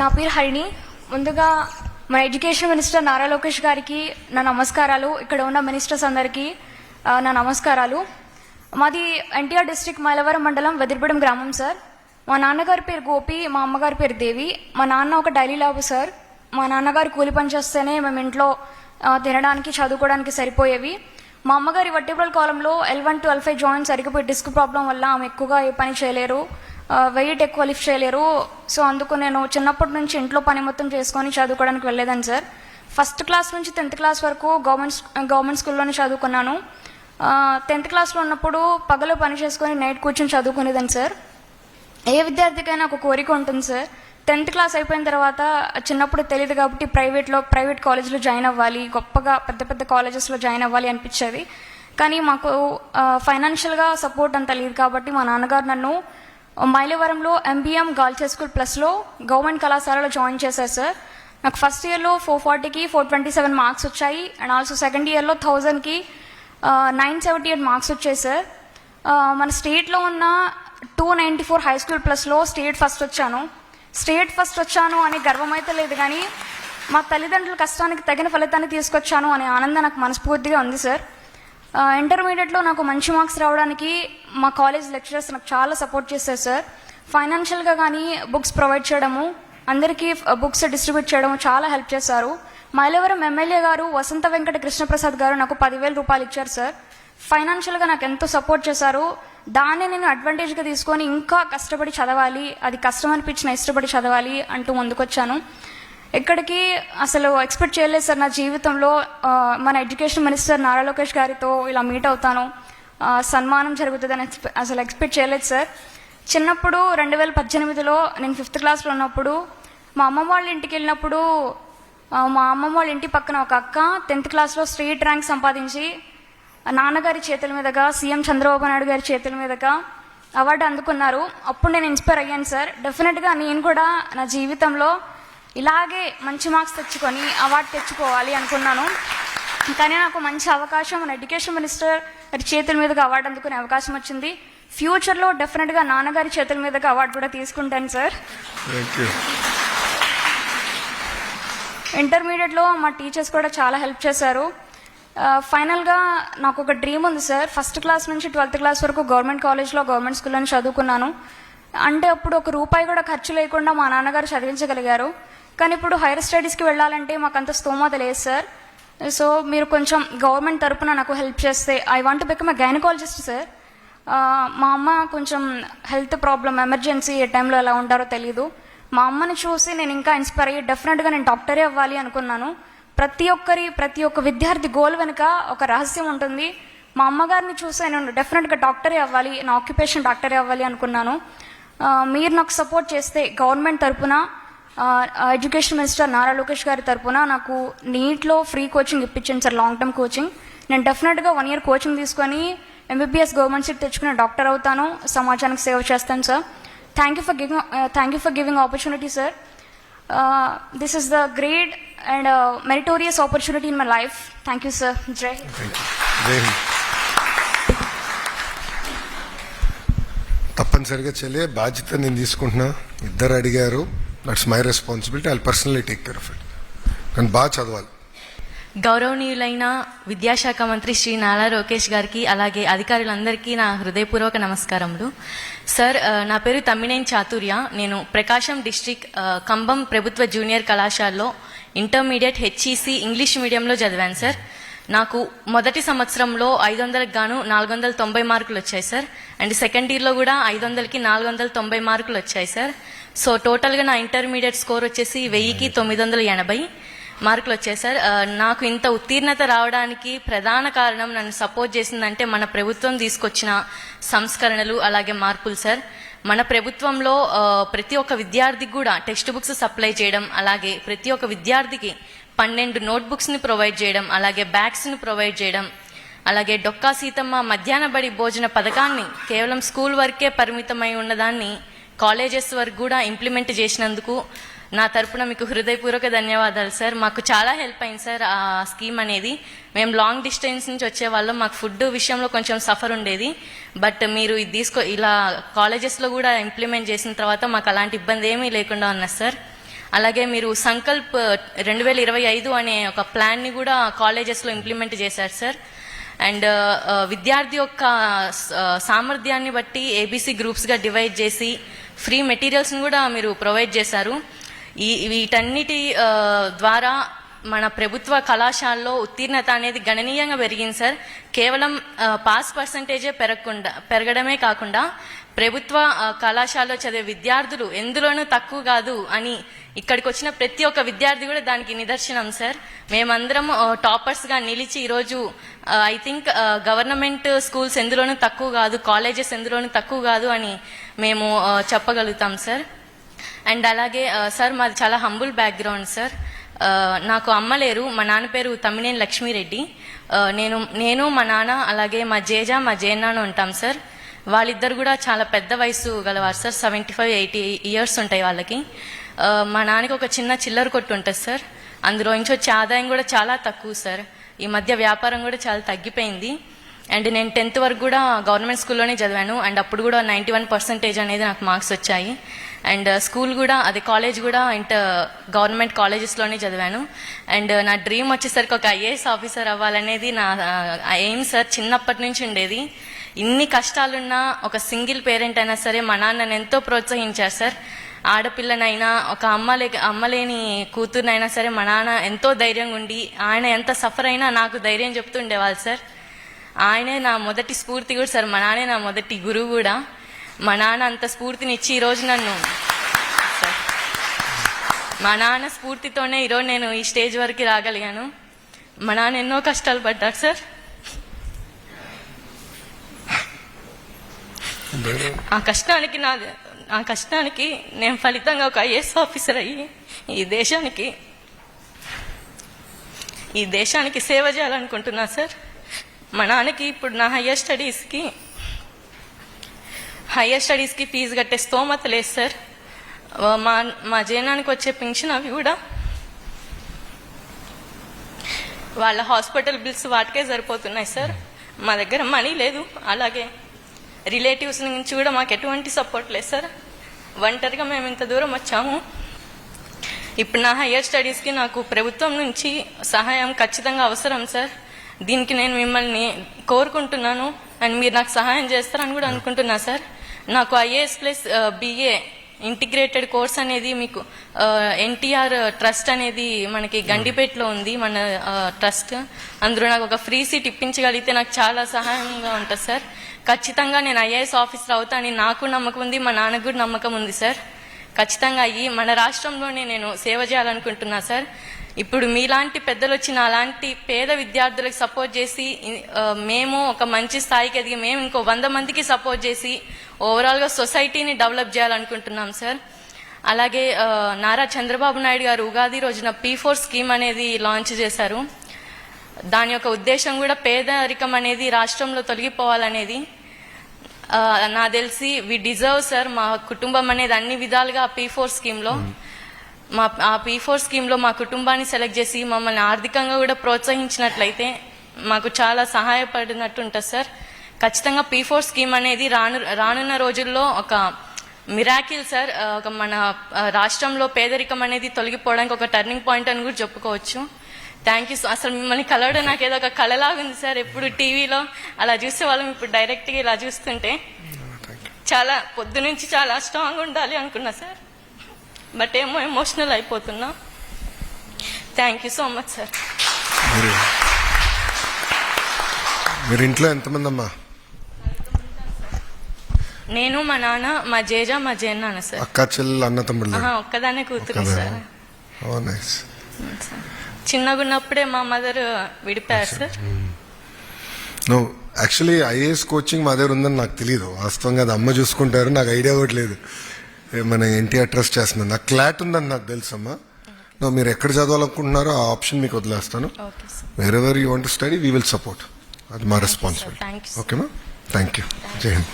నా పేరు హరిణి. ముందుగా మన ఎడ్యుకేషన్ మినిస్టర్ నారా లోకేష్ గారికి నా నమస్కారాలు. ఇక్కడ ఉన్న మినిస్టర్స్ అందరికీ నా నమస్కారాలు. మాది ఎన్టీఆర్ డిస్ట్రిక్ట్ మైలవరం మండలం వెదిరిపడం గ్రామం సార్. మా నాన్నగారి పేరు గోపి మా అమ్మగారి పేరు దేవి. మా నాన్న ఒక డైలీ లాబు సార్. మా నాన్నగారు కూలి పని చేస్తేనే మేము ఇంట్లో తినడానికి చదువుకోవడానికి సరిపోయేవి. మా అమ్మగారి వట్టిపడల కాలంలో L one twelve five joint సరిగిపోయి disc problem వల్ల ఆమె ఎక్కువగా ఏ పని చేయలేరు. వెయిట్ ఎక్కువ లిఫ్ట్ చేయలేరు. సో అందుకు నేను చిన్నప్పటి నుంచి ఇంట్లో పని మొత్తం చేసుకొని చదువుకోవడానికి వెళ్ళేదాన్ని సార్. ఫస్ట్ క్లాస్ నుంచి టెన్త్ క్లాస్ వరకు గవర్నమెంట్ గవర్నమెంట్ స్కూల్లోనే చదువుకున్నాను. టెన్త్ క్లాస్లో ఉన్నప్పుడు పగలు పని చేసుకొని నైట్ కూర్చొని చదువుకునేదాన్ని సార్. ఏ విద్యార్థికైనా ఒక కోరిక ఉంటుంది సార్. టెన్త్ క్లాస్ అయిపోయిన తర్వాత చిన్నప్పుడు తెలియదు కాబట్టి ప్రైవేట్లో ప్రైవేట్ కాలేజ్లో జాయిన్ అవ్వాలి. గొప్పగా పెద్ద పెద్ద కాలేజెస్లో జాయిన్ అవ్వాలి అనిపించేది. కానీ మాకు ఫైనాన్షియల్గా సపోర్ట్ అంత లేదు కాబట్టి మా నాన్నగారు నన్ను మైలవరంలో ఎంబీఎం గర్ల్స్ హై స్కూల్ ప్లస్లో గవర్నమెంట్ కళాశాలలో జాయిన్ చేశారు సార్ నాకు ఫస్ట్ ఇయర్లో ఫోర్ ఫార్టీకి ఫోర్ ట్వంటీ సెవెన్ మార్క్స్ వచ్చాయి అండ్ ఆల్సో సెకండ్ ఇయర్లో థౌజండ్కి నైన్ సెవెంటీ ఎయిట్ మార్క్స్ వచ్చాయి సార్ మన స్టేట్లో ఉన్న two ninety four high school ప్లస్లో స్టేట్ ఫస్ట్ వచ్చాను. స్టేట్ ఫస్ట్ వచ్చాను అనే గర్వం అయితే లేదు కానీ మా తల్లిదండ్రుల కష్టానికి తగిన ఫలితాన్ని తీసుకొచ్చాను అనే ఆనందం నాకు మనస్ఫూర్తిగా ఉంది సార్ ఇంటర్మీడియట్లో నాకు మంచి మార్క్స్ రావడానికి మా కాలేజ్ లెక్చరర్స్ నాకు చాలా సపోర్ట్ చేశారు సార్ ఫైనాన్షియల్గా కానీ బుక్స్ ప్రొవైడ్ చేయడము అందరికీ బుక్స్ డిస్ట్రిబ్యూట్ చేయడము చాలా హెల్ప్ చేశారు. మైలవరం ఎమ్మెల్యే గారు వసంత వెంకట కృష్ణప్రసాద్ గారు నాకు పదివేల రూపాయలు ఇచ్చారు సార్ ఫైనాన్షియల్గా నాకు ఎంతో సపోర్ట్ చేశారు. దాన్ని నేను అడ్వాంటేజ్గా తీసుకొని ఇంకా కష్టపడి చదవాలి అది కష్టం అనిపించిన ఇష్టపడి చదవాలి అంటూ ముందుకొచ్చాను. ఎక్కడికి అసలు ఎక్స్పెక్ట్ చేయలేదు సార్ నా జీవితంలో. మన ఎడ్యుకేషన్ మినిస్టర్ నారా లోకేష్ గారితో ఇలా మీట్ అవుతాను. సన్మానం జరుగుతుందని అసలు ఎక్స్పెక్ట్ చేయలేదు సార్. చిన్నప్పుడు రెండు వేల పద్దెనిమిదిలో నేను ఫిఫ్త్ క్లాస్లో ఉన్నప్పుడు మా అమ్మమ్మ వాళ్ళ ఇంటికి వెళ్ళినప్పుడు మా అమ్మమ్మ వాళ్ళ ఇంటి పక్కన ఒక అక్క టెన్త్ క్లాస్లో స్ట్రీట్ ర్యాంక్ సంపాదించి నాన్నగారి చేతుల మీదుగా సీఎం చంద్రబాబు నాయుడు గారి చేతుల మీదుగా అవార్డు అందుకున్నారు. అప్పుడు నేను ఇన్స్పైర్ అయ్యాను సార్. డెఫినెట్గా నేను కూడా నా జీవితంలో ఇలాగే మంచి మార్క్స్ తెచ్చుకొని అవార్డు తెచ్చుకోవాలి అనుకున్నాను. కానీ నాకు మంచి అవకాశం మన ఎడ్యుకేషన్ మినిస్టర్ గారి చేతుల మీదుగా అవార్డు అందుకునే అవకాశం వచ్చింది. ఫ్యూచర్లో డెఫినెట్గా నాన్నగారి చేతుల మీదుగా అవార్డు కూడా తీసుకుంటాను సార్ ఇంటర్మీడియట్లో మా టీచర్స్ కూడా చాలా హెల్ప్ చేశారు. ఫైనల్గా నాకు ఒక డ్రీమ్ ఉంది సార్ ఫస్ట్ క్లాస్ నుంచి ట్వెల్త్ క్లాస్ వరకు గవర్నమెంట్ కాలేజ్లో గవర్నమెంట్ స్కూల్లో చదువుకున్నాను. అంటే అప్పుడు ఒక రూపాయి కూడా ఖర్చు లేకుండా మా నాన్నగారు చదివించగలిగారు. కానీ ఇప్పుడు హైయర్ స్టడీస్కి వెళ్ళాలంటే మాకు అంత స్తోమత లేదు సార్ సో మీరు కొంచెం గవర్నమెంట్ తరపున నాకు హెల్ప్ చేస్తే I want become a gynaecologist sir మా అమ్మ కొంచెం హెల్త్ ప్రాబ్లం ఎమర్జెన్సీ ఏ టైంలో ఎలా ఉంటారో తెలియదు మా అమ్మని చూసి నేను ఇంకా ఇన్స్పైర్ అయ్యి డెఫినెట్గా నేను డాక్టరే అవ్వాలి అనుకున్నాను. ప్రతి ఒక్కరి ప్రతి ఒక్క విద్యార్థి గోల్ వెనుక ఒక రహస్యం ఉంటుంది. మా అమ్మగారిని చూసి నేను డెఫినెట్గా డాక్టరే అవ్వాలి నా ఆక్యుపేషన్ డాక్టరే అవ్వాలి అనుకున్నాను. మీరు నాకు సపోర్ట్ చేస్తే గవర్నమెంట్ తరపున ఎడ్యుకేషన్ మినిస్టర్ నారా లోకేష్ గారి తరపున నాకు నీట్లో ఫ్రీ కోచింగ్ ఇప్పించండి సార్ లాంగ్ టర్మ్ కోచింగ్ నేను డెఫినెట్గా వన్ ఇయర్ కోచింగ్ తీసుకొని ఎంబీబీఎస్ గవర్నమెంట్ సీట్ తెచ్చుకుని డాక్టర్ అవుతాను సమాజానికి సేవ చేస్తాను sir. Thank you for giving thank you for giving opportunity sir this is the great and meritorious opportunity in my life thank you sir జై హింద్. తప్పనిసరిగా చెల్లే బాధ్యత నేను తీసుకుంటున్నా. ఇద్దరు అడిగారు. That's my responsibility I personally take care of it కానీ బాగా చదవాలి. గౌరవనీయులైన విద్యాశాఖ మంత్రి శ్రీ నారా లోకేష్ గారికి అలాగే అధికారులందరికీ నా హృదయపూర్వక నమస్కారములు. సార్ నా పేరు తమ్మినేని చాతుర్య. నేను ప్రకాశం డిస్టిక్ కంబం ప్రభుత్వ జూనియర్ కళాశాలలో ఇంటర్మీడియట్ హెచ్ఈసి ఇంగ్లీష్ మీడియంలో చదివాను సార్. నాకు మొదటి సంవత్సరంలో ఐదు వందలకు గాను నాలుగు వందల తొంభై మార్కులు వచ్చాయి సార్. అండ్ సెకండ్ ఇయర్లో కూడా ఐదు వందలకి నాలుగు వందల తొంభై మార్కులు వచ్చాయి సార్. సో టోటల్గా నా ఇంటర్మీడియట్ స్కోర్ వచ్చేసి వెయ్యికి తొమ్మిది వందల ఎనభై మార్కులు వచ్చాయి సార్. నాకు ఇంత ఉత్తీర్ణత రావడానికి ప్రధాన కారణం నన్ను సపోర్ట్ చేసిందంటే మన ప్రభుత్వం తీసుకొచ్చిన సంస్కరణలు అలాగే మార్పులు సార్. మన ప్రభుత్వంలో ప్రతి ఒక్క విద్యార్థికి కూడా టెక్స్ట్ బుక్స్ సప్లై చేయడం అలాగే ప్రతి ఒక్క విద్యార్థికి పన్నెండు నోట్బుక్స్ని ప్రొవైడ్ చేయడం అలాగే బ్యాగ్స్ని ప్రొవైడ్ చేయడం అలాగే డొక్కా సీతమ్మ మధ్యాహ్న బడి భోజన పథకాన్ని కేవలం స్కూల్ వరకే పరిమితమై ఉన్నదాన్ని కాలేజెస్ వరకు కూడా ఇంప్లిమెంట్ చేసినందుకు నా తరపున మీకు హృదయపూర్వక ధన్యవాదాలు సార్. మాకు చాలా హెల్ప్ అయింది సార్ ఆ స్కీమ్ అనేది. మేము లాంగ్ డిస్టెన్స్ నుంచి వచ్చేవాళ్ళం మాకు ఫుడ్ విషయంలో కొంచెం సఫర్ ఉండేది. బట్ మీరు ఇది తీసుకో ఇలా కాలేజెస్లో కూడా ఇంప్లిమెంట్ చేసిన తర్వాత మాకు అలాంటి ఇబ్బంది ఏమీ లేకుండా ఉన్నది సార్. అలాగే మీరు సంకల్ప్ రెండు వేల ఇరవై ఐదు అనే ఒక ప్లాన్ని కూడా కాలేజెస్లో ఇంప్లిమెంట్ చేశారు సార్. అండ్ uh, విద్యార్థి యొక్క uh, సామర్థ్యాన్ని బట్టి ఏబీసీ గ్రూప్స్గా డివైడ్ చేసి ఫ్రీ మెటీరియల్స్ని కూడా మీరు ప్రొవైడ్ చేశారు. ఈ వీటన్నిటి ద్వారా మన ప్రభుత్వ కళాశాలలో ఉత్తీర్ణత అనేది గణనీయంగా పెరిగింది సార్. కేవలం పాస్ పర్సంటేజే పెరగకుండా పెరగడమే కాకుండా ప్రభుత్వ కళాశాలలో చదివే విద్యార్థులు ఎందులోనూ తక్కువ కాదు అని ఇక్కడికి వచ్చిన ప్రతి ఒక్క విద్యార్థి కూడా దానికి నిదర్శనం సార్. మేమందరం టాపర్స్గా నిలిచి ఈరోజు ఐ థింక్ గవర్నమెంట్ స్కూల్స్ ఎందులోనూ తక్కువ కాదు కాలేజెస్ ఎందులోనూ తక్కువ కాదు అని మేము చెప్పగలుగుతాం సార్ అండ్ అలాగే సార్ మాది చాలా హంబుల్ బ్యాక్గ్రౌండ్ సార్ నాకు అమ్మ లేరు మా నాన్న పేరు తమ్మినేని లక్ష్మీరెడ్డి. నేను నేను మా నాన్న అలాగే మా జేజ మా జేనాన్న ఉంటాం సార్ వాళ్ళిద్దరు కూడా చాలా పెద్ద వయసు గలవారు sir seventy five eighty years ఉంటాయి వాళ్ళకి. మా నాన్నకి ఒక చిన్న చిల్లర కొట్టు ఉంటుంది సార్ అందులో నుంచి వచ్చే ఆదాయం కూడా చాలా తక్కువ సార్ ఈ మధ్య వ్యాపారం కూడా చాలా తగ్గిపోయింది. అండ్ నేను టెన్త్ వరకు కూడా గవర్నమెంట్ స్కూల్లోనే చదివాను. అండ్ అప్పుడు కూడా నైంటీ వన్ పర్సెంటేజ్ అనేది నాకు మార్క్స్ వచ్చాయి. అండ్ స్కూల్ uh, కూడా అది కాలేజ్ కూడా ఇంటర్ గవర్నమెంట్ కాలేజెస్లోనే చదివాను. అండ్ uh, నా డ్రీమ్ వచ్చేసరికి ఒక ఐఏఎస్ ఆఫీసర్ అవ్వాలనేది నా ఎయిమ్ సార్ చిన్నప్పటి నుంచి ఉండేది. ఇన్ని కష్టాలున్నా ఒక సింగిల్ పేరెంట్ అయినా సరే మా నాన్న ఎంతో ప్రోత్సహించారు సార్ ఆడపిల్లనైనా ఒక అమ్మలే అమ్మలేని కూతురునైనా సరే మా నాన్న ఎంతో ధైర్యంగా ఉండి ఆయన ఎంత సఫర్ అయినా నాకు ధైర్యం చెప్తుండేవాళ్ళు సార్ ఆయనే నా మొదటి స్ఫూర్తి కూడా సార్. మా నాన్నే నా మొదటి గురువు కూడా. మా నాన్న అంత స్ఫూర్తినిచ్చి ఈరోజు నన్ను సార్. మా నాన్న స్ఫూర్తితోనే ఈరోజు నేను ఈ స్టేజ్ వరకు రాగలిగాను. మా నాన్న ఎన్నో కష్టాలు పడ్డాడు సార్. ఆ కష్టానికి నా ఆ కష్టానికి నేను ఫలితంగా ఒక ఐఏఎస్ ఆఫీసర్ అయ్యి ఈ దేశానికి ఈ దేశానికి సేవ చేయాలనుకుంటున్నా సార్. మా నాన్నకి ఇప్పుడు నా హయ్యర్ స్టడీస్కి హయ్యర్ స్టడీస్కి ఫీజు కట్టే స్తోమత లేదు సార్ మా మా జీవనానికి వచ్చే పెన్షన్ అవి కూడా వాళ్ళ హాస్పిటల్ బిల్స్ వాటికే సరిపోతున్నాయి సార్ మా దగ్గర మనీ లేదు. అలాగే రిలేటివ్స్ నుంచి కూడా మాకు ఎటువంటి సపోర్ట్ లేదు సార్ ఒంటరిగా మేము ఇంత దూరం వచ్చాము. ఇప్పుడు నా హయ్యర్ స్టడీస్కి నాకు ప్రభుత్వం నుంచి సహాయం ఖచ్చితంగా అవసరం సార్ దీనికి నేను మిమ్మల్ని కోరుకుంటున్నాను అండ్ మీరు నాకు సహాయం చేస్తారని కూడా అనుకుంటున్నా సార్. నాకు IAS plus BA integrated course అనేది మీకు ఎన్టీఆర్ ట్రస్ట్ అనేది మనకి గండిపేటలో ఉంది మన ట్రస్ట్. అందులో నాకు ఒక ఫ్రీ సీట్ ఇప్పించగలిగితే నాకు చాలా సహాయంగా ఉంటుంది సార్. ఖచ్చితంగా నేను ఐఏఎస్ ఆఫీసర్ అవుతానని నాకు నమ్మకం ఉంది మా నాన్నకు కూడా నమ్మకం ఉంది సార్. ఖచ్చితంగా అయ్యి మన రాష్ట్రంలోనే నేను సేవ చేయాలనుకుంటున్నా సార్. ఇప్పుడు మీలాంటి పెద్దలు వచ్చిన అలాంటి పేద విద్యార్థులకు సపోర్ట్ చేసి మేము ఒక మంచి స్థాయికి ఎదిగి మేము ఇంకో వంద మందికి సపోర్ట్ చేసి ఓవరాల్గా సొసైటీని డెవలప్ చేయాలనుకుంటున్నాం సార్ అలాగే నారా చంద్రబాబు నాయుడు గారు ఉగాది రోజున పీ ఫోర్ స్కీమ్ అనేది లాంచ్ చేశారు. దాని యొక్క ఉద్దేశం కూడా పేదరికం అనేది రాష్ట్రంలో తొలగిపోవాలనేది. నా తెలిసి వి డిజర్వ్ సార్ మా కుటుంబం అనేది అన్ని విధాలుగా పీ ఫోర్ స్కీమ్లో మా ఆ పీ ఫోర్ స్కీమ్లో మా కుటుంబాన్ని సెలెక్ట్ చేసి మమ్మల్ని ఆర్థికంగా కూడా ప్రోత్సహించినట్లయితే మాకు చాలా సహాయపడినట్టు ఉంటుంది సార్. ఖచ్చితంగా పీ ఫోర్ స్కీమ్ అనేది రాను రానున్న రోజుల్లో ఒక మిరాకిల్ సార్. ఒక మన రాష్ట్రంలో పేదరికం అనేది తొలగిపోవడానికి ఒక టర్నింగ్ పాయింట్ అని కూడా చెప్పుకోవచ్చు. థ్యాంక్ యూ అసలు మిమ్మల్ని కలవడం నాకు ఏదో ఒక కళలాగా ఉంది సార్. ఎప్పుడు టీవీలో అలా చూసే వాళ్ళం ఇప్పుడు డైరెక్ట్గా ఇలా చూస్తుంటే. చాలా పొద్దు నుంచి చాలా స్ట్రాంగ్ ఉండాలి అనుకున్నా సార్. బట్ ఏమో ఎమోషనల్ అయిపోతున్నా. Thank you so much sir మీరు ఇంట్లో ఎంతమంది అమ్మా నేను మా నాన్న మా జేజ మా జేన్నాన్న సార్ అక్క చెల్లెలు అన్న తమ్ముళ్ళు. ఆహా, ఒక్కదాన్నే కూతురు సార్ చిన్నగా ఉన్నప్పుడే మా మదర్ విడిపోయారు sir no actually IAS coaching మా దగ్గర ఉందని నాకు తెలియదు వాస్తవంగా అది అమ్మ చూసుకుంటారు నాకు ఐడియా కూడా లేదు. ఏ మన ఎన్టీఆర్ ట్రస్ట్ చేస్తుంది. నాకు క్లాట్ ఉందని నాకు తెలుసు అమ్మా నో మీరు ఎక్కడ చదవాలనుకుంటున్నారో ఆ ఆప్షన్ మీకు వదిలేస్తాను. Wherever you want study we will support అది మా రెస్పాన్సిబిలిటీ ఓకేమా థ్యాంక్ యూ జై హింద్